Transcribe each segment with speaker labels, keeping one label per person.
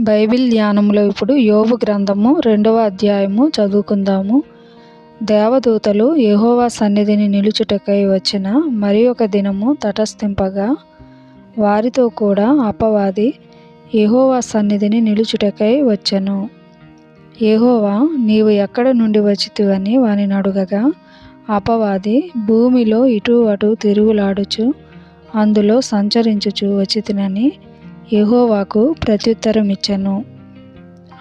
Speaker 1: Bible ధ్యానంలో ఇప్పుడు యోబు గ్రంథము రెండవ అధ్యాయము చదువుకుందాము. దేవదూతలు యహోవా సన్నిధిని నిలుచుటకై వచ్చిన మరి ఒక దినము తటస్థింపగా వారితో కూడా అపవాది యహోవా సన్నిధిని నిలుచుటకై వచ్చెను. యహోవా నీవు ఎక్కడ నుండి వచ్చితివని వాని అడుగగా అపవాది భూమిలో ఇటు అటు తిరుగులాడుచు అందులో సంచరించుచు వచ్చితినని యెహోవాకు ప్రత్యుత్తరం ఇచ్చెను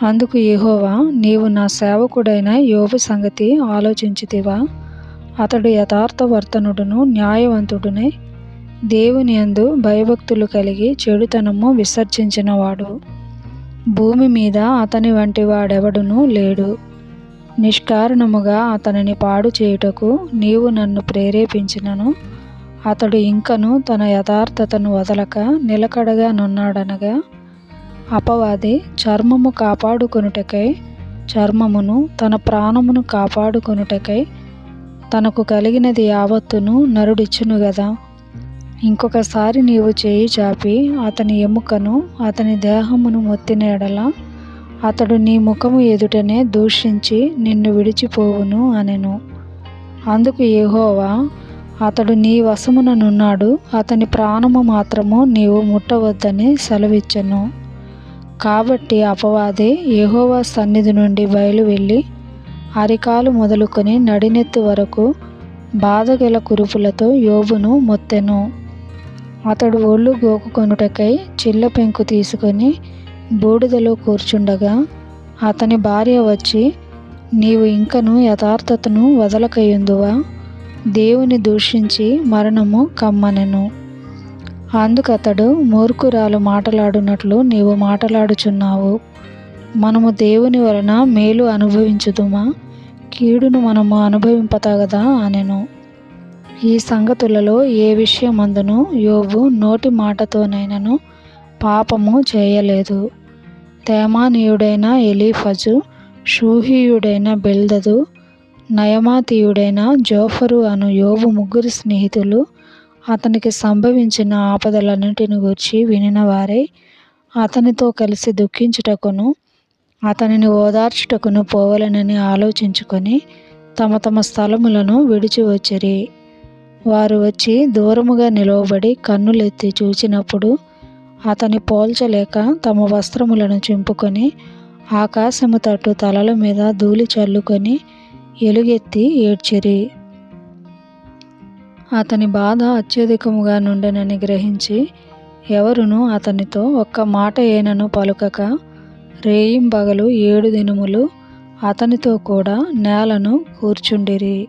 Speaker 1: అందుకు యెహోవా నీవు నా సేవకుడైన యోబు సంగతి ఆలోచించితివా? అతడు యథార్థవర్తనుడును న్యాయవంతుడునై దేవుని యందు భయభక్తులు కలిగి చెడుతనము విసర్జించినవాడు. భూమి మీద అతని వంటి వాడెవడునూ లేడు. నిష్కారణముగా అతనిని పాడు చేయుటకు నీవు నన్ను ప్రేరేపించినను. అతడు ఇంకను తన యథార్థతను వదలక నిలకడగా నున్నాడనగా అపవాది చర్మము కాపాడుకొనుటకై చర్మమును తన ప్రాణమును కాపాడుకొనుటకై తనకు కలిగినది యావత్తును నరుడిచ్చును గదా. ఇంకొకసారి నీవు చేయి చాపి అతని ఎముకను అతని దేహమును మొత్తినేడల అతడు నీ ముఖము ఎదుటనే దూషించి నిన్ను విడిచిపోవును అనెను. అందుకు ఏహోవా అతడు నీ వశముననున్నాడు అతని ప్రాణము మాత్రము నీవు ముట్టవద్దని సెలవిచ్చెను. కాబట్టి అపవాది యహోవా సన్నిధి నుండి బయలు వెళ్ళి అరికాలు మొదలుకొని నడినెత్తు వరకు బాధగల కురుపులతో యోబును మొత్తెను. అతడు ఒళ్ళు గోకుకొనుటకై చిల్ల పెంకు తీసుకొని బూడిదలో కూర్చుండగా అతని భార్య వచ్చి నీవు ఇంకను యథార్థతను వదలకయుందువా? దేవుని దూషించి మరణము కమ్మనెను. అందుకతడు మూర్ఖురాలు మాటలాడునట్లు నీవు మాటలాడుచున్నావు. మనము దేవుని వలన మేలు అనుభవించుదుమా? కీడును మనము అనుభవింపతగదా అనెను. ఈ సంగతులలో ఏ విషయమందును యోబు నోటి మాటతోనైనను పాపము చేయలేదు. తేమానీయుడైన ఎలీఫజు షూహీయుడైన బెల్దదు నయమాతీయుడైన జోఫరు అను యోబు ముగ్గురు స్నేహితులు అతనికి సంభవించిన ఆపదలన్నిటిని గూర్చి వినిన వారై అతనితో కలిసి దుఃఖించుటకును అతనిని ఓదార్చుటకును పోవలనని ఆలోచించుకొని తమ తమ స్థలములను విడిచి వచ్చిరి. వారు వచ్చి దూరముగా నిలవబడి కన్నులెత్తి చూచినప్పుడు అతని పోల్చలేక తమ వస్త్రములను చింపుకొని ఆకాశము తట్టు తలల మీద ధూళి చల్లుకొని ఎలుగెత్తి ఏడ్చిరి. అతని బాధ అత్యధికముగా నుండెనని గ్రహించి ఎవరును అతనితో ఒక్క మాట ఏనను పలుకక రేయింబగలు ఏడు దినములు అతనితో కూడా నేలను కూర్చుండిరి.